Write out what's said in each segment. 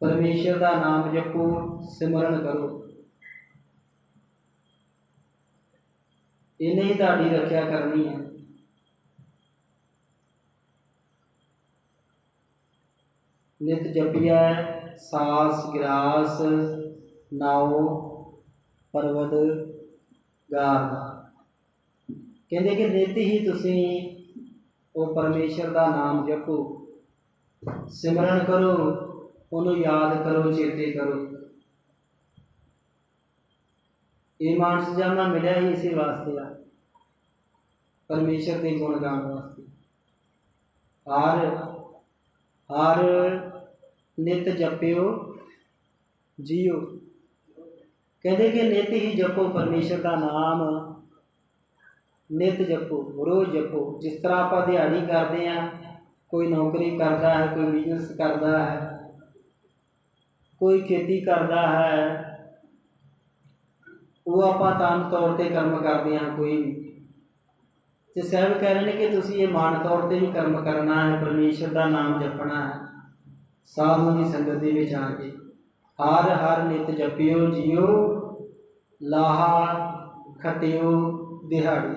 ਪਰਮੇਸ਼ਰ ਦਾ ਨਾਮ ਜਪੋ, ਸਿਮਰਨ ਕਰੋ। ਇਹਨੇ ਹੀ ਤੁਹਾਡੀ ਰੱਖਿਆ ਕਰਨੀ ਹੈ। ਨਿਤ ਜਪਿਆ ਸਾਸ, ਗਿਰਾਸ, ਨਾਉ, ਪਰਵਤ, ਗਾਰ। ਕਹਿੰਦੇ ਕਿ ਨਿਤ ਹੀ ਤੁਸੀਂ ਉਹ ਪਰਮੇਸ਼ਰ ਦਾ ਨਾਮ ਜਪੋ। ਸਿਮਰਨ ਕਰੋ। ਉਹਨੂੰ ਯਾਦ ਕਰੋ, ਚੇਤੇ ਕਰੋ। ਇਹ ਮਾਨਸ ਜਾਨਾ ਮਿਲਿਆ ਹੀ ਇਸੇ ਵਾਸਤੇ ਆ। ਪਰਮੇਸ਼ਰ ਦੇ ਗੁਣ ਗਾਉਣ ਵਾਸਤੇ। ਹਰ ਹਰ ਨਿਤ ਜਪਿਓ, ਜੀਓ। ਕਹਿੰਦੇ ਕਿ ਨਿਤ ਹੀ ਜਪੋ, ਪਰਮੇਸ਼ਰ ਦਾ ਨਾਮ ਨਿਤ ਜਪੋ, ਰੋਜ਼ ਜਪੋ। ਜਿਸ ਤਰ੍ਹਾਂ ਆਪਾਂ ਦਿਹਾੜੀ ਕਰਦੇ ਆ ਕੋਈ ਨੌਕਰੀ ਕਰਦਾ ਹੈ, ਕੋਈ ਬਿਜ਼ਨਸ ਕਰਦਾ ਹੈ ਕੋਈ ਖੇਤੀ ਕਰਦਾ ਹੈ, ਉਹ ਆਪਾਂ ਤਨ ਤੌਰ ਤੇ ਕਰਮ ਕਰਦੇ ਹਾਂ, ਕੋਈ ਵੀ ਤੇ ਸਾਹਿਬ ਕਹਿ ਰਹੇ ਨੇ ਕਿ ਤੁਸੀਂ ਇਹ ਮਾਨ ਤੌਰ ਤੇ ਵੀ ਕਰਮ ਕਰਨਾ ਹੈ, ਪਰਮੇਸ਼ਰ ਦਾ ਨਾਮ ਜਪਣਾ ਹੈ, ਸਾਧੂ ਦੀ ਸੰਗਤ ਦੇ ਵਿੱਚ ਆ ਕੇ। ਹਰ ਹਰ ਨਿਤ ਜਪਿਓ ਜੀਓ, ਲਾਹਾ ਖਟਿਓ ਦਿਹਾੜੀ।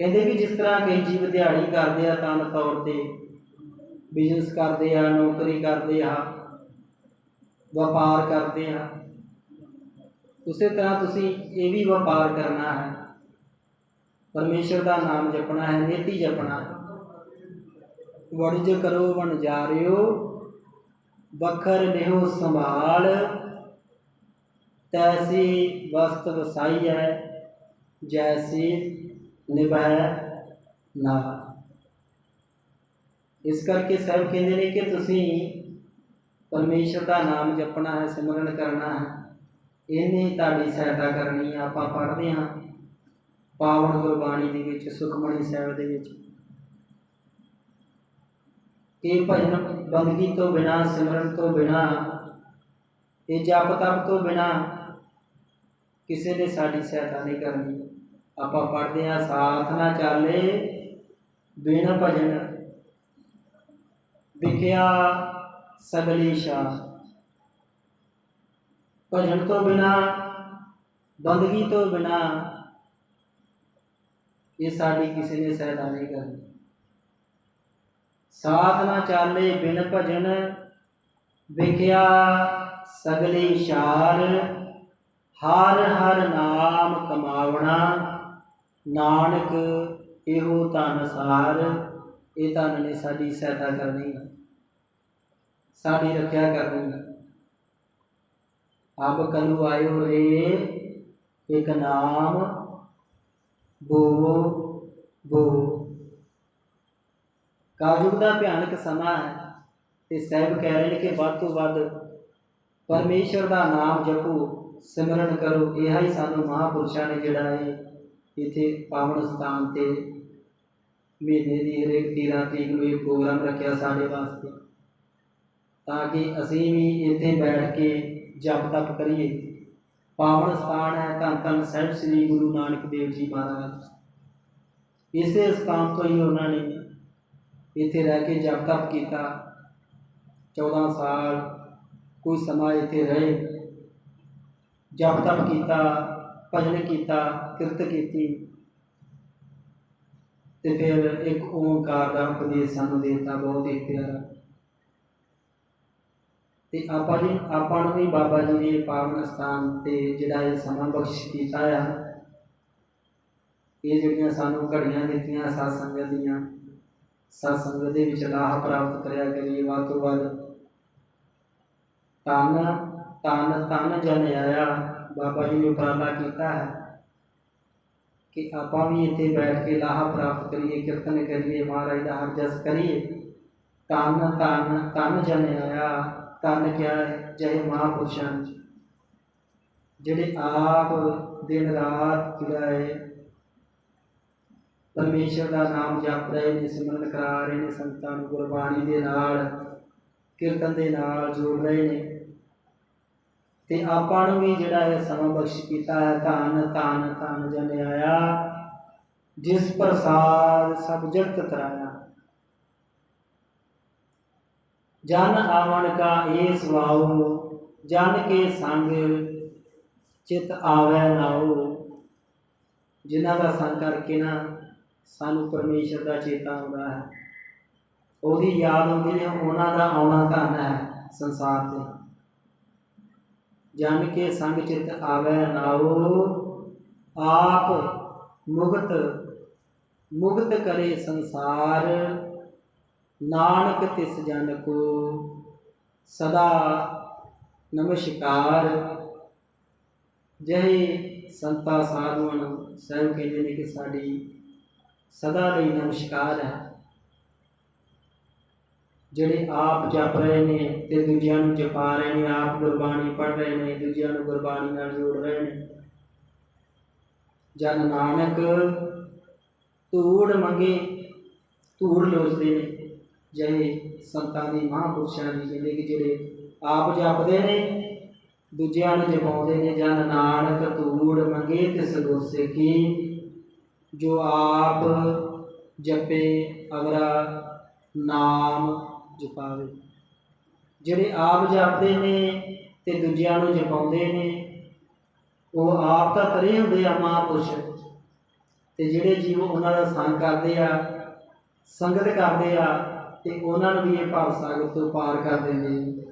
ਕਹਿੰਦੇ ਵੀ ਜਿਸ ਤਰ੍ਹਾਂ ਕਈ ਜੀਵ ਦਿਹਾੜੀ ਕਰਦੇ ਆ, ਤਨ ਤੌਰ ਤੇ। ਬਿਜ਼ਨਸ ਕਰਦੇ ਆ, ਨੌਕਰੀ ਕਰਦੇ ਆ ਵਪਾਰ ਕਰਦੇ ਆ। ਉਸੇ ਤਰ੍ਹਾਂ ਤੁਸੀਂ ਇਹ ਵੀ ਵਪਾਰ ਕਰਨਾ ਹੈ। ਪਰਮੇਸ਼ਰ ਦਾ ਨਾਮ ਜਪਣਾ ਹੈ, ਨੀਤੀ ਜਪਣਾ ਹੈ। ਵਣਜ ਕਰੋ, ਵਣਜਾਰਿਓ ਬਖਰ ਲਿਓ ਸੰਭਾਲ। ਤੈਸੀ ਵਸਤ ਵਸਾਈ ਹੈ, ਜੈਸੀ ਨਿਭੈ ਨਾ। ਇਸ ਕਰਕੇ ਸਾਹਿਬ ਕਹਿੰਦੇ ਨੇ ਕਿ ਤੁਸੀਂ ਪਰਮੇਸ਼ਰ ਦਾ ਨਾਮ ਜਪਣਾ ਹੈ, ਸਿਮਰਨ ਕਰਨਾ ਹੈ। ਇਹਨੇ ਤੁਹਾਡੀ ਸਹਾਇਤਾ ਕਰਨੀ ਹੈ, ਆਪਾਂ ਪੜ੍ਹਦੇ ਹਾਂ। ਪਾਵਨ ਗੁਰਬਾਣੀ ਦੇ ਵਿੱਚ ਸੁਖਮਣੀ ਸਾਹਿਬ ਦੇ ਵਿੱਚ। ਇਹ ਭਜਨ ਬੰਦਗੀ ਤੋਂ ਬਿਨਾ, ਸਿਮਰਨ ਤੋਂ ਬਿਨਾ, ਇਹ ਜਪ ਤਪ ਤੋਂ ਬਿਨਾ ਕਿਸੇ ਨੇ ਸਾਡੀ ਸਹਾਇਤਾ ਨਹੀਂ ਕਰਨੀ। ਆਪਾਂ ਪੜ੍ਹਦੇ ਹਾਂ, ਸਾਥ ਨਾ ਚਾਲੇ, ਬਿਨ ਭਜਨ ਵਿਖਿਆ ਸਗਲੀ ਸ਼ਾਹ ਭਜਨ ਤੋਂ ਬਿਨਾ, ਬੰਦਗੀ ਤੋਂ ਬਿਨਾ, ਇਹ ਸਾਡੀ ਕਿਸੇ ਨੇ ਸਹਾਇਤਾ ਨਹੀਂ ਕਰਨੀ। ਸਾਥ ਨਾ ਚਾਲੇ ਬਿਨ ਭਜਨ, ਵਿਖਿਆ ਸਗਲੇ ਸ਼ਾਰ ਹਰ ਹਰ ਨਾਮ ਕਮਾਵਣਾ, ਨਾਨਕ ਇਹੋ ਧਨ ਸਾਰ, ਇਹ ਧਨ ਨੇ ਸਾਡੀ ਸਹਾਇਤਾ ਕਰਨੀ। ਹੈ ਸਾਡੀ ਰੱਖਿਆ ਕਰਨੀ ਹੈ। ਕਲੂ ਆਇਓ ਰੇ, ਇੱਕ ਨਾਮ ਬੋਵੋ ਬੋ ਕਾਜੁਗ ਦਾ ਭਿਆਨਕ ਸਮਾਂ ਹੈ ਤੇ ਸਾਹਿਬ ਕਹਿ ਰਹੇ ਨੇ ਕਿ ਵੱਧ ਤੋਂ ਵੱਧ ਪਰਮੇਸ਼ਰ ਦਾ ਨਾਮ ਜਪੋ, ਸਿਮਰਨ ਕਰੋ। ਇਹ ਹੀ ਸਾਨੂੰ ਮਹਾਪੁਰਸ਼ਾਂ ਨੇ ਜਿਹੜਾ ਹੈ ਇੱਥੇ ਪਾਵਨ ਸਥਾਨ ਤੇ ਮਹੀਨੇ ਦੀ ਹਰੇਕ 13 ਤਰੀਕ ਨੂੰ ਇਹ ਪ੍ਰੋਗਰਾਮ ਰੱਖਿਆ ਸਾਡੇ ਵਾਸਤੇ। ਤਾਂ ਕਿ ਅਸੀਂ ਵੀ ਇੱਥੇ ਬੈਠ ਕੇ ਜਪ ਤਪ ਕਰੀਏ। ਪਾਵਨ ਸਥਾਨ ਹੈ ਧੰਨ ਧੰਨ ਸਾਹਿਬ ਸ੍ਰੀ ਗੁਰੂ ਨਾਨਕ ਦੇਵ ਜੀ ਮਹਾਰਾਜ। ਇਸੇ ਸਥਾਨ ਤੋਂ ਹੀ ਉਹਨਾਂ ਨੇ ਇੱਥੇ ਰਹਿ ਕੇ ਜਪ ਤਪ ਕੀਤਾ। 14 ਸਾਲ ਕੋਈ ਸਮਾਂ ਇੱਥੇ ਰਹੇ। ਜਪ ਤਪ ਕੀਤਾ, ਭਜਨ ਕੀਤਾ, ਕਿਰਤ ਕੀਤੀ। ਤੇ ਫਿਰ ਇੱਕ ਓੰਕਾਰ ਦਾ ਉਪਦੇਸ਼ ਸਾਨੂੰ ਦੇਤਾ, ਬਹੁਤ ਹੀ ਪਿਆਰਾ। ਤੇ ਆਪਾਂ ਜੀ, ਆਪਾਂ ਨੂੰ ਵੀ ਬਾਬਾ ਜੀ ਨੇ ਪਾਵਨ ਸਥਾਨ ਤੇ ਜਿਹੜਾ ਇਹ ਸਮਾਂ ਬਖਸ਼ ਕੀਤਾ ਆ। ਇਹ ਜਿਹੜੀਆਂ ਸਾਨੂੰ ਘੜੀਆਂ ਦਿੱਤੀਆਂ ਸਾਧ ਸੰਗਤ ਦੀਆਂ, ਸਾਧ ਸੰਗਤ ਦੇ ਵਿੱਚ ਲਾਭ ਪ੍ਰਾਪਤ ਕਰਿਆ ਕਰੀਏ ਵੱਧ ਤੋਂ ਵੱਧ। ਤਨ ਤਨ ਤਨ ਜਨ ਆਇਆ ਬਾਬਾ ਜੀ ਨੇ ਉਪਰਾਲਾ ਕੀਤਾ ਹੈ ਕਿ ਆਪਾਂ ਵੀ ਇੱਥੇ ਬੈਠ ਕੇ ਲਾਹਾ ਪ੍ਰਾਪਤ ਕਰੀਏ, ਕੀਰਤਨ ਕਰੀਏ, ਮਹਾਰਾਜ ਦਾ ਹਰ ਜਸ ਕਰੀਏ। ਤਨ ਤਨ ਤਨ ਜਨ ਆਇਆ। ਤਨ ਕਿਆ ਹੈ ਜੈ ਮਹਾਪੁਰਸ਼ਾਂ ਜਿਹੜੇ ਆਪ ਦਿਨ ਰਾਤ ਜਿਹੜਾ ਹੈ, ਪਰਮੇਸ਼ਰ ਦਾ ਨਾਮ ਜਪ ਰਹੇ ਨੇ, ਸਿਮਰਨ ਕਰਾ ਰਹੇ ਨੇ ਸੰਤਾਂ ਨੂੰ, ਗੁਰਬਾਣੀ ਦੇ ਨਾਲ, ਕੀਰਤਨ ਦੇ ਨਾਲ ਜੋੜ ਰਹੇ ਨੇ। ਤੇ ਆਪਾਂ ਨੂੰ ਵੀ ਜਿਹੜਾ ਹੈ ਸਮਾਂ ਬਖਸ਼ ਕੀਤਾ ਹੈ, ਧੰਨ ਧੰਨ ਧੰਨ ਜਨ ਆਇਆ, ਜਿਸ ਪ੍ਰਸਾਦ ਸਭ ਜਗਤ ਤਰਾਇਆ। ਜਨ ਆਵਣ ਕਾ ਇਹ ਸਵਾਉ ਜਨ ਕੇ ਸੰਗ ਚਿਤ ਆਵੈ ਨਾਉ। ਜਿਨ੍ਹਾਂ ਦਾ ਸੰਗ ਕਰਕੇ ਨਾ ਸਾਨੂੰ ਪਰਮੇਸ਼ਰ ਦਾ ਚੇਤਾ ਆਉਂਦਾ ਹੈ। ਉਹਦੀ ਯਾਦ ਆਉਂਦੀ ਹੈ, ਉਹਨਾਂ ਦਾ ਆਉਣਾ ਧਨ ਹੈ ਸੰਸਾਰ ਤੇ। ਜਨ ਕੇ ਸੰਗ ਚਿਤ ਆਵੈ ਨਾਉ, ਆਪ ਮੁਕਤ ਮੁਕਤ ਕਰੇ ਸੰਸਾਰ। ਨਾਨਕ ਤਿਸ ਜਨ ਕੋ ਸਦਾ ਨਮਸਕਾਰ। ਜੈ ਸੰਤਾ ਸਾਧੂਆਂ ਨੂੰ ਸਹਿਬ ਕਹਿੰਦੇ ਨੇ ਕਿ ਸਾਡੀ ਸਦਾ ਲਈ ਨਮਸਕਾਰ ਹੈ। ਜਿਹੜੇ ਆਪ ਜਪ ਰਹੇ ਨੇ ਤੇ ਦੂਜਿਆਂ ਨੂੰ ਜਪਾ ਰਹੇ ਨੇ, ਆਪ ਗੁਰਬਾਣੀ ਪੜ੍ਹ ਰਹੇ ਨੇ, ਦੂਜਿਆਂ ਨੂੰ ਗੁਰਬਾਣੀ ਨਾਲ ਜੋੜ ਰਹੇ ਨੇ। ਜਨ ਨਾਨਕ ਧੂੜ ਮੰਗੇ, ਧੂੜ ਲੋਚਦੇ ਨੇ। ਜਿਹੜੇ ਸੰਤਾਂ ਦੀ ਮਹਾਂਪੁਰਸ਼ਾਂ ਦੀ ਕਹਿੰਦੇ ਕਿ ਜਿਹੜੇ ਆਪ ਜਪਦੇ ਨੇ, ਦੂਜਿਆਂ ਨੂੰ ਜਪਾਉਂਦੇ ਨੇ ਜਨ ਨਾਨਕ ਧੂੜ ਮੰਗੇ ਤਿਸ ਗੋਸੇ ਕੀ, ਜੋ ਆਪ ਜਪੇ ਅਗਰਾ ਨਾਮ ਜਪਾਵੇ। ਜਿਹੜੇ ਆਪ ਜਪਦੇ ਨੇ ਤੇ ਦੂਜਿਆਂ ਨੂੰ ਜਪਾਉਂਦੇ ਨੇ, ਉਹ ਆਪ ਤਾਂ ਤਰੇ ਹੁੰਦੇ ਆ ਮਹਾਂਪੁਰਸ਼। ਤੇ ਜਿਹੜੇ ਜੀਵ ਉਹਨਾਂ ਦਾ ਸੰਗ ਕਰਦੇ ਆ, ਸੰਗਤ ਕਰਦੇ ਆ ਤੇ ਉਹਨਾਂ ਨੂੰ ਵੀ ਇਹ ਭਾਵ ਸਾਗਰ ਤੋਂ ਪਾਰ ਕਰ ਦਿੰਦੇ ਨੇ।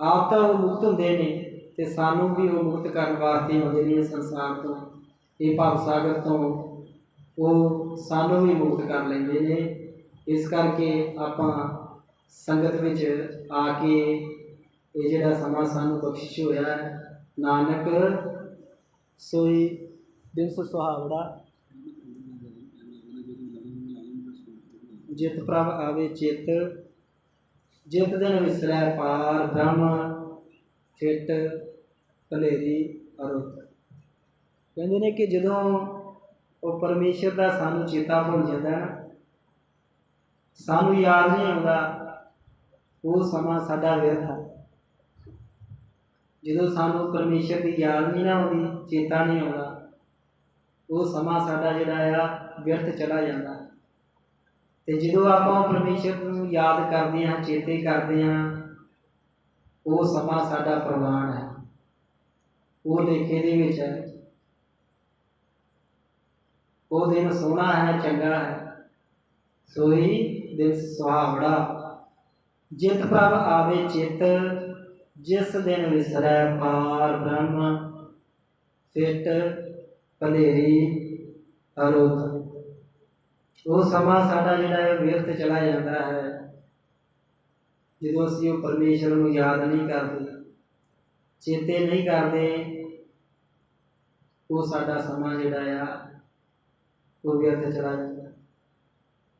ਆਪ ਤਾਂ ਉਹ ਮੁਕਤ ਹੁੰਦੇ ਨੇ ਤੇ ਸਾਨੂੰ ਵੀ ਉਹ ਮੁਕਤ ਕਰਨ ਵਾਸਤੇ ਆਉਂਦੇ ਨੇ ਸੰਸਾਰ ਤੋਂ। ਇਹ ਭਾਵ ਸਾਗਰ ਤੋਂ ਉਹ ਸਾਨੂੰ ਵੀ ਮੁਕਤ ਕਰ ਲੈਂਦੇ ਨੇ। ਇਸ ਕਰਕੇ ਆਪਾਂ ਸੰਗਤ ਵਿੱਚ ਆ ਕੇ ਇਹ ਜਿਹੜਾ ਸਮਾਂ ਸਾਨੂੰ ਬਖਸ਼ਿਸ਼ ਹੋਇਆ ਨਾਨਕ ਸੋਈ ਦਿਨ ਸੁਹਾਵੜਾ ਜਿਤ ਪ੍ਰਭ ਆਵੇ ਚਿਤ, ਜਿਤ ਦਿਨ ਵਿਸਰੈ ਪਾਰ, ਬ੍ਰਹਮ ਫਿਟ ਭਲੇਰੀ ਅਰੁੱਤ ਕਹਿੰਦੇ ਨੇ ਕਿ ਜਦੋਂ ਉਹ ਪਰਮੇਸ਼ਰ ਦਾ ਸਾਨੂੰ ਚੇਤਾ ਭੁੱਲ ਜਾਂਦਾ ਨਾ ਸਾਨੂੰ ਯਾਦ ਨਹੀਂ ਆਉਂਦਾ, ਉਹ ਸਮਾਂ ਸਾਡਾ ਵਿਅਰਥ ਹੈ ਜਦੋਂ ਸਾਨੂੰ ਪਰਮੇਸ਼ਰ ਦੀ ਯਾਦ ਨਹੀਂ ਨਾ ਆਉਂਦੀ, ਚੇਤਾ ਨਹੀਂ ਆਉਂਦਾ, ਉਹ ਸਮਾਂ ਸਾਡਾ ਜਿਹੜਾ ਆ, ਵਿਅਰਥ ਚਲਾ ਜਾਂਦਾ। ਤੇ ਜਦੋਂ ਆਪਾਂ ਪਰਮੇਸ਼ਰ ਨੂੰ ਯਾਦ ਕਰਦੇ ਹਾਂ, ਚੇਤੇ ਕਰਦੇ ਹਾਂ, ਉਹ ਸਮਾਂ ਸਾਡਾ ਪ੍ਰਵਾਨ ਹੈ। ਉਹ ਲੇਖੇ ਦੇ ਵਿੱਚ ਹੈ। ਉਹ ਦਿਨ ਸੋਹਣਾ ਹੈ, ਚੰਗਾ ਹੈ। ਸੋਈ ਦਿਨ ਸੁਹਾਵੜਾ ਜਿਤ ਪ੍ਰਭ ਆਵੇ ਚਿਤ, ਜਿਸ ਦਿਨ ਵਿਸਰੈ ਪਾਰ ਬ੍ਰਹਮ, ਫਿਟ ਭਲੇਰੀ ਅਰੋਧ। ਉਹ ਸਮਾਂ ਸਾਡਾ ਜਿਹੜਾ ਹੈ, ਵਿਅਰਥ ਚਲਾ ਜਾਂਦਾ ਹੈ। ਜਦੋਂ ਅਸੀਂ ਉਹ ਪਰਮੇਸ਼ਰ ਨੂੰ ਯਾਦ ਨਹੀਂ ਕਰਦੇ, ਚੇਤੇ ਨਹੀਂ ਕਰਦੇ, ਉਹ ਸਾਡਾ ਸਮਾਂ ਜਿਹੜਾ ਆ, ਉਹ ਵਿਅਰਥ ਚਲਾ ਜਾਂਦਾ।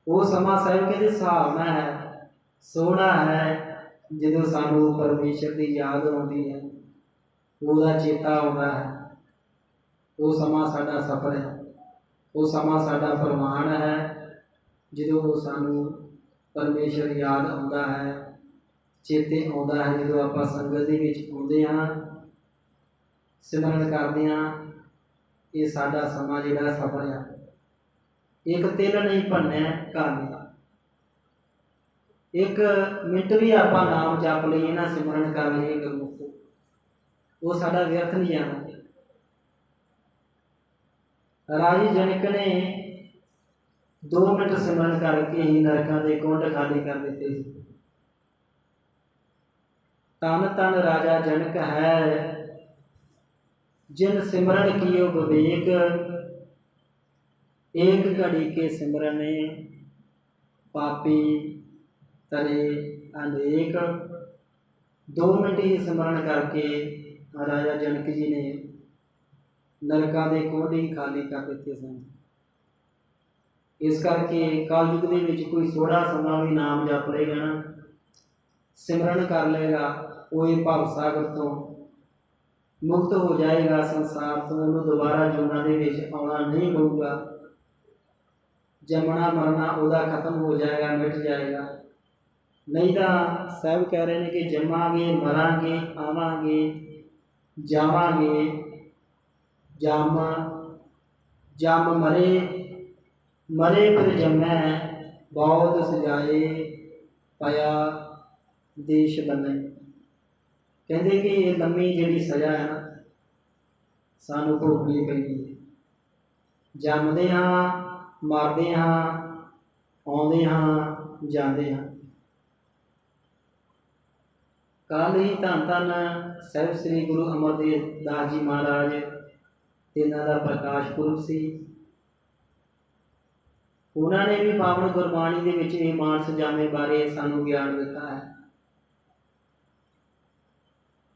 ਉਹ ਸਮਾਂ ਸਾਹਿਬ ਕਹਿੰਦੇ ਸੁਹਾਵਣਾ ਹੈ, ਸੋਹਣਾ ਹੈ, ਜਦੋਂ ਸਾਨੂੰ ਪਰਮੇਸ਼ਰ ਦੀ ਯਾਦ ਆਉਂਦੀ ਹੈ, ਉਹਦਾ ਚੇਤਾ ਆਉਂਦਾ ਹੈ। ਉਹ ਸਮਾਂ ਸਾਡਾ ਸਫਰ ਹੈ। ਉਹ ਸਮਾਂ ਸਾਡਾ ਪ੍ਰਮਾਣ ਹੈ। ਜਦੋਂ ਉਹ ਸਾਨੂੰ ਪਰਮੇਸ਼ਰ ਯਾਦ ਆਉਂਦਾ ਹੈ, ਚੇਤੇ ਆਉਂਦਾ ਹੈ, ਜਦੋਂ ਆਪਾਂ ਸੰਗਤ ਦੇ ਵਿੱਚ ਆਉਂਦੇ ਹਾਂ, ਸਿਮਰਨ ਕਰਦੇ ਹਾਂ, ਇਹ ਸਾਡਾ ਸਮਾਂ ਜਿਹੜਾ ਸਫਲ ਆ। ਇੱਕ ਤਿਲ ਨਹੀਂ ਭੰਨਿਆ ਘਰ ਦਾ। ਇੱਕ ਮਿੰਟ ਵੀ ਆਪਾਂ ਨਾਮ ਜਪ ਲਈਏ ਨਾ, ਸਿਮਰਨ ਕਰ ਲਈਏ ਗੁਰਮੁਖ। ਉਹ ਸਾਡਾ ਵਿਅਰਥ ਨਹੀਂ ਜਾਣਾ ਰਾਜੀ ਜਨਕ ਨੇ 2 ਮਿੰਟ ਸਿਮਰਨ ਕਰਕੇ ਹੀ ਨਰਕਾਂ ਦੇ ਕੁੰਡ ਖਾਲੀ ਕਰ ਦਿੱਤੇ ਸੀ। ਤਨ ਤਨ ਰਾਜਾ ਜਨਕ ਹੈ, ਜਿਨ ਸਿਮਰਨ ਕੀਓ ਵਿਵੇਕ, ਏਕ ਘੜੀ ਕੇ ਸਿਮਰਨੇ ਪਾਪੀ ਤਰੇ ਅਨੇਕ। 2 ਮਿੰਟ ਹੀ ਸਿਮਰਨ ਕਰਕੇ ਰਾਜਾ ਜਨਕ ਜੀ ਨੇ ਨਰਕਾਂ ਦੇ ਕੋਡੀ ਖਾਲੀ ਕਰ ਦਿੱਤੇ ਸਨ। ਇਸ ਕਰਕੇ ਕਾਲਯੁਗ ਦੇ ਵਿੱਚ ਕੋਈ ਥੋੜਾ ਸਮਾਂ ਵੀ ਨਾਮ ਜਪ ਲੇਗਾ ਨਾ। ਸਿਮਰਨ ਕਰ ਲਏਗਾ, ਉਹ ਇਹ ਭਵ ਸਾਗਰ ਤੋਂ। ਮੁਕਤ ਹੋ ਜਾਏਗਾ ਸੰਸਾਰ ਤੋਂ, ਉਹਨੂੰ ਦੁਬਾਰਾ ਜੁਨਾ ਦੇ ਵਿੱਚ ਆਉਣਾ ਨਹੀਂ ਪਊਗਾ ਜੰਮਣਾ ਮਰਨਾ ਉਹਦਾ ਖਤਮ ਹੋ ਜਾਏਗਾ, ਮਿਟ ਜਾਏਗਾ। ਨਹੀਂ ਤਾਂ ਸਾਹਿਬ ਕਹਿ ਰਹੇ ਨੇ ਕਿ ਜੰਮਾਂਗੇ, ਮਰਾਂਗੇ, ਆਵਾਂਗੇ, ਜਾਵਾਂਗੇ। ਜਮ ਜਮ ਮਰੇ ਮਰੇ ਫਿਰ ਜਮੈ, ਬਹੁਤ ਸਜਾਏ ਪਾਇਆ ਦੇਸ਼ ਬੰਨੇ। ਕਹਿੰਦੇ ਕਿ ਇਹ ਲੰਮੀ ਜਿਹੜੀ ਸਜ਼ਾ ਹੈ ਨਾ, ਸਾਨੂੰ ਭੋਗਣੀ ਪੈਂਦੀ ਹੈ। ਜੰਮਦੇ ਹਾਂ, ਮਰਦੇ ਹਾਂ, ਆਉਂਦੇ ਹਾਂ, ਜਾਂਦੇ ਹਾਂ। ਕੱਲ ਹੀ ਧੰਨ ਧੰਨ ਸਾਹਿਬ ਸ੍ਰੀ ਗੁਰੂ ਅਮਰਦੇਵ ਦਾਸ ਜੀ ਮਹਾਰਾਜ ਤੇ ਇਹਨਾਂ ਦਾ ਪ੍ਰਕਾਸ਼ ਪੁਰਬ ਸੀ। ਉਹਨਾਂ ਨੇ ਵੀ ਪਾਵਨ ਗੁਰਬਾਣੀ ਦੇ ਵਿੱਚ ਇਹ ਮਾਨਸ ਜਾਮੇ ਬਾਰੇ ਸਾਨੂੰ ਗਿਆਨ ਦਿੱਤਾ ਹੈ।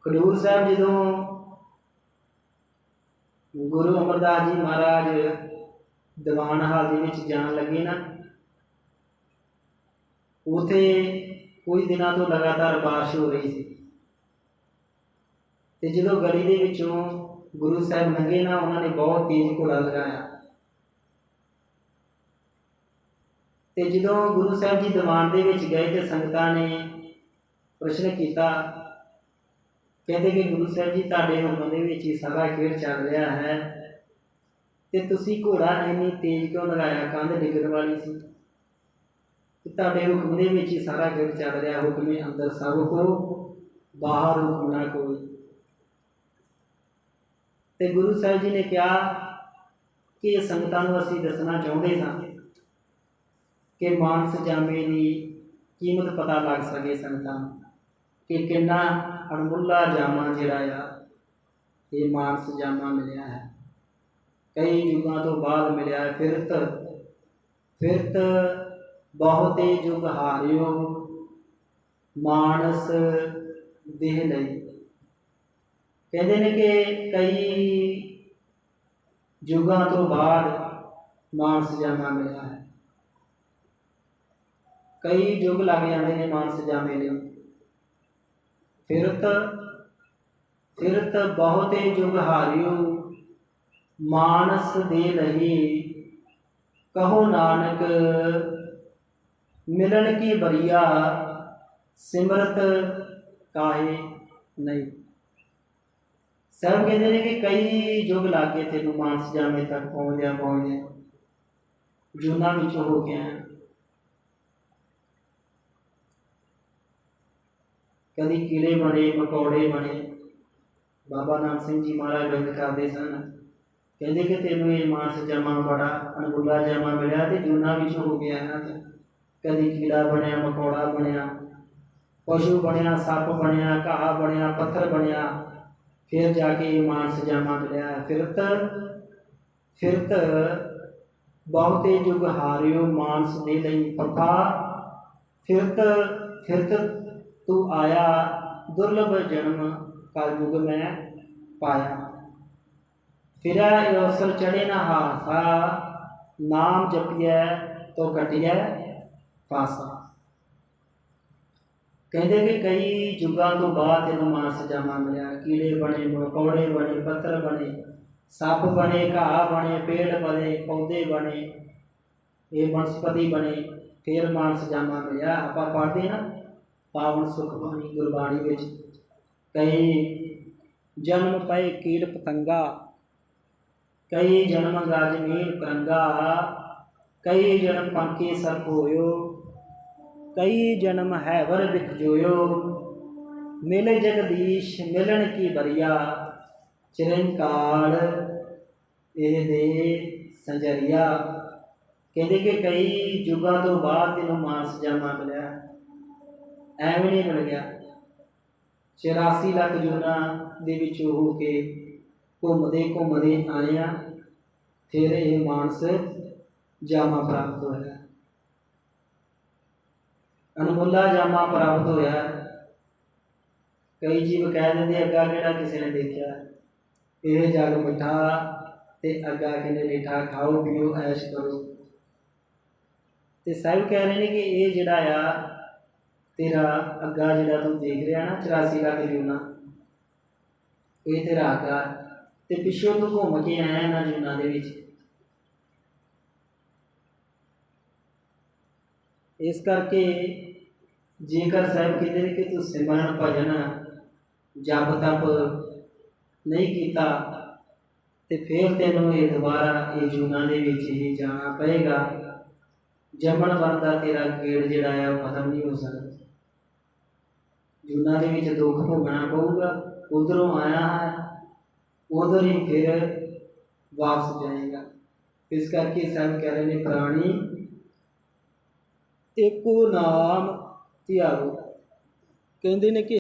ਖਡੂਰ ਸਾਹਿਬ ਜਦੋਂ ਗੁਰੂ ਅਮਰਦਾਸ ਜੀ ਮਹਾਰਾਜ ਦੀਵਾਨ ਹਾਲ ਦੇ ਵਿੱਚ ਜਾਣ ਲੱਗੇ ਨਾ, ਉਥੇ ਕੁਝ ਦਿਨਾਂ ਤੋਂ ਲਗਾਤਾਰ ਬਾਰਿਸ਼ ਹੋ ਰਹੀ ਸੀ। ਤੇ ਜਦੋਂ ਗਲੀ ਦੇ ਵਿੱਚੋਂ ਗੁਰੂ ਸਾਹਿਬ ਲੰਘੇ ਨਾ ਉਹਨਾਂ ਨੇ ਬਹੁਤ ਤੇਜ਼ ਘੋੜਾ ਲਗਾਇਆ। ਤੇ ਜਦੋਂ ਗੁਰੂ ਸਾਹਿਬ ਜੀ ਦੀਵਾਨ ਦੇ ਵਿੱਚ ਗਏ ਤੇ ਸੰਗਤਾਂ ਨੇ ਪ੍ਰਸ਼ਨ ਕੀਤਾ, ਕਹਿੰਦੇ ਕਿ ਗੁਰੂ ਸਾਹਿਬ ਜੀ, ਤੁਹਾਡੇ ਹੁਕਮ ਦੇ ਵਿੱਚ ਹੀ ਸਾਰਾ ਖੇਡ ਚੱਲ ਰਿਹਾ ਹੈ। ਤੇ ਤੁਸੀਂ ਘੋੜਾ ਇੰਨੀ ਤੇਜ਼ ਕਿਉਂ ਲਗਾਇਆ? ਕੰਧ ਡਿੱਗਣ ਵਾਲੀ ਸੀ। ਕਿ ਤੁਹਾਡੇ ਹੁਕਮ ਦੇ ਵਿੱਚ ਹੀ ਸਾਰਾ ਖੇਡ ਚੱਲ ਰਿਹਾ। ਹੁਕਮੇ ਅੰਦਰ ਸਭ ਕੋ, ਬਾਹਰ ਹੁਕਮ ਨਾ ਕੋਈ। ਤੇ ਗੁਰੂ ਸਾਹਿਬ ਜੀ ਨੇ ਕਿਹਾ ਕਿ ਸੰਗਤਾਂ ਨੂੰ ਅਸੀਂ ਦੱਸਣਾ ਚਾਹੁੰਦੇ ਸਾਂ ਕਿ ਮਾਨਸ ਜਾਮੇ ਦੀ ਕੀਮਤ ਪਤਾ ਲੱਗ ਸਕੇ ਸੰਗਤਾਂ ਨੂੰ ਕਿ ਕਿੰਨਾ ਅਣਮੁੱਲਾ ਜਾਮਾ ਜਿਹੜਾ ਆ, ਇਹ ਮਾਨਸ ਜਾਮਾ ਮਿਲਿਆ ਹੈ ਕਈ ਯੁੱਗਾਂ ਤੋਂ ਬਾਅਦ ਮਿਲਿਆ ਹੈ। ਫਿਰਤ ਫਿਰਤ ਬਹੁਤੇ ਯੁਗ ਹਾਰਿਓ, ਮਾਨਸ ਦੇਹ ਲਈ ਕਹਿੰਦੇ ਨੇ ਕਿ ਕਈ ਯੁੱਗਾਂ ਤੋਂ ਬਾਅਦ ਮਾਨਸ ਜਾਮਾ ਮਿਲਿਆ ਹੈ। ਕਈ ਯੁੱਗ ਲੱਗ ਜਾਂਦੇ ਨੇ ਮਾਨਸ ਜਾਮੇ ਨੂੰ। ਫਿਰਤ ਫਿਰਤ ਬਹੁਤੇ ਯੁਗ ਹਾਰਿਓ, ਮਾਨਸ ਦੇ ਲਈ ਕਹੋ ਨਾਨਕ, ਮਿਲਣ ਕੀ ਬਰੀਆ, ਸਿਮਰਤ ਕਾਹੇ ਨਹੀਂ। ਸਭ ਕਹਿੰਦੇ ਨੇ ਕਿ ਕਈ ਯੁੱਗ ਲੱਗ ਲੱਗੇ ਤੈਨੂੰ, ਮਾਨਸ ਜਾਮੇ ਤੱਕ ਪਹੁੰਚਦਿਆਂ ਪਹੁੰਚਦਿਆਂ। ਜੂਨਾ ਵਿੱਚ ਹੋ ਕੇ ਆਇਆ ਕਦੀ ਕੀੜੇ ਬਣੇ ਮਕੌੜੇ ਬਣੇ। ਬਾਬਾ ਨਾਨਕ ਸਿੰਘ ਜੀ ਮਹਾਰਾਜ ਗੱਲ ਕਰਦੇ ਸਨ। ਕਹਿੰਦੇ ਕਿ ਤੈਨੂੰ ਇਹ ਮਾਨਸ ਜਮਾ ਬੜਾ ਅਣਗੁੱਲਾ ਜਮਾ ਮਿਲਿਆ ਤੇ ਜੂਨਾ ਵਿੱਚ ਹੋ ਗਿਆ ਹੈ ਕਦੀ ਕੀੜਾ ਬਣਿਆ ਮਕੌੜਾ ਬਣਿਆ। ਪਸ਼ੂ ਬਣਿਆ, ਸੱਪ ਬਣਿਆ, ਘਾਹ ਬਣਿਆ, ਪੱਥਰ ਬਣਿਆ। ਫਿਰ ਜਾ ਕੇ ਮਾਨਸ ਜਮਾ ਮਿਲਿਆ। ਫਿਰਤ ਫਿਰਤ ਬਹੁਤੇ ਯੁਗ ਹਾਰਿਓ ਮਾਨਸ ਦੇ ਲਈ ਪ੍ਰਥਾ। ਫਿਰਤ ਫਿਰਤ ਤੂੰ ਆਇਆ, ਦੁਰਲਭ ਜਨਮ ਕਲ ਕਲਯੁਗ ਮੈਂ ਪਾਇਆ। ਫਿਰੈ ਅਵਸਰ ਚੜੇ ਨਾ ਹਾਸਾ, ਨਾਮ ਜਪਿਐ ਤੋ ਕਟਿਐ ਫਾਸਾ। ਕਹਿੰਦੇ ਕਿ ਕਈ ਯੁੱਗਾਂ ਤੋਂ ਬਾਅਦ ਇਹਨੂੰ ਮਾਨਸ ਜਾਮਾ ਮਿਲਿਆ, ਕੀੜੇ ਬਣੇ, ਮਕੌੜੇ ਬਣੇ, ਪੱਤਰ ਬਣੇ, ਸੱਪ ਬਣੇ, ਘਾਹ ਬਣੇ, ਪੇੜ ਬਣੇ, ਪੌਦੇ ਬਣੇ, ਇਹ ਬਨਸਪਤੀ ਬਣੇ, ਫਿਰ ਮਾਨਸ ਜਾਮਾ ਮਿਲਿਆ। ਆਪਾਂ ਪੜ੍ਹਦੇ ਨਾ, ਪਾਵਨ ਸੁਖ ਬਾਣੀ ਗੁਰਬਾਣੀ ਵਿੱਚ, ਕਈ ਜਨਮ ਪਏ ਕੀੜ ਪਤੰਗਾ, ਕਈ ਜਨਮ ਗਾਜ ਮੀਨ ਕਰੰਗਾ ਕਈ ਜਨਮ ਪੰਕੇ ਸਰ ਹੋਇਓ ਕਈ ਜਨਮ ਹੈਵਰ ਵਿਖ ਜੋਇਓ। ਮਿਲ ਜਗਦੀਸ਼, ਮਿਲਣ ਕੀ ਬਰੀਆ। ਚਿਰੰਕਾਲ, ਇਹ ਦੇ ਸੰਜਰੀਆ। ਕਹਿੰਦੇ ਕਿ ਕਈ ਯੁੱਗਾਂ ਤੋਂ ਬਾਅਦ ਤੈਨੂੰ ਮਾਨਸ ਜਾਮਾ ਮਿਲਿਆ। ਐਵੇਂ ਨਹੀਂ ਮਿਲ ਗਿਆ। 84 ਲੱਖ ਜੁਨਾ ਦੇ ਵਿੱਚ ਹੋ ਕੇ ਘੁੰਮਦੇ ਘੁੰਮਦੇ ਆਇਆ ਫਿਰ ਇਹ ਮਾਨਸ ਜਾਮਾ ਪ੍ਰਾਪਤ ਹੋਇਆ। ਅਨਮੁੱਲਾ ਜਾਮਾ ਪ੍ਰਾਪਤ ਹੋਇਆ। ਕਈ ਜੀਵ ਕਹਿ ਦਿੰਦੇ ਅੱਗਾ ਕਿਹੜਾ ਕਿਸੇ ਨੇ ਦੇਖਿਆ। ਇਹ ਜਗ ਮਿੱਠਾ ਤੇ ਅੱਗਾ ਕਿਨੇ ਮਿੱਠਾ, ਖਾਓ, ਪੀਓ, ਐਸ਼ ਕਰੋ। ਤੇ ਸਾਹਿਬ ਕਹਿ ਰਹੇ ਨੇ ਕਿ ਇਹ ਜਿਹੜਾ ਆ, ਤੇਰਾ ਅੱਗਾ ਜਿਹੜਾ ਤੂੰ ਦੇਖ ਰਿਹਾ ਨਾ 84 ਲੱਖ ਜੂਨਾ, ਇਹ ਤੇਰਾ ਅੱਗਾ ਤੇ ਪਿੱਛੋਂ ਤੂੰ ਘੁੰਮ ਕੇ ਆਇਆ ਇਹਨਾਂ ਜੂਨਾਂ ਦੇ ਵਿੱਚ। ਇਸ ਕਰਕੇ ਜੇਕਰ ਸਾਹਿਬ ਕਹਿੰਦੇ ਨੇ ਕਿ ਤੂੰ ਸਿਮਰਨ ਭਜਨ ਜਪ ਤਪ ਨਹੀਂ ਕੀਤਾ, ਤੇ ਫਿਰ ਤੈਨੂੰ ਇਹ ਦੁਬਾਰਾ ਇਹ ਜੂਨਾਂ ਦੇ ਵਿੱਚ ਹੀ ਜਾਣਾ ਪਏਗਾ। ਜੰਮਣ ਵਰਦਾ ਤੇਰਾ ਗੇੜ ਜਿਹੜਾ ਆ ਉਹ ਖਤਮ ਨਹੀਂ ਹੋ ਸਕਦਾ। ਜੂਨਾਂ ਦੇ ਵਿੱਚ ਦੁੱਖ ਭੋਗਣਾ ਪਊਗਾ। ਉਧਰੋਂ ਆਇਆ ਹੈ, ਉਧਰ ਹੀ ਫਿਰ ਵਾਪਸ ਜਾਏਗਾ। ਇਸ ਕਰਕੇ ਸਾਹਿਬ ਕਹਿ ਰਹੇ ਨੇ, ਪ੍ਰਾਣੀ ਇੱਕੋ ਨਾਮ ਧਿਆਓ ਕਹਿੰਦੇ ਨੇ ਕਿ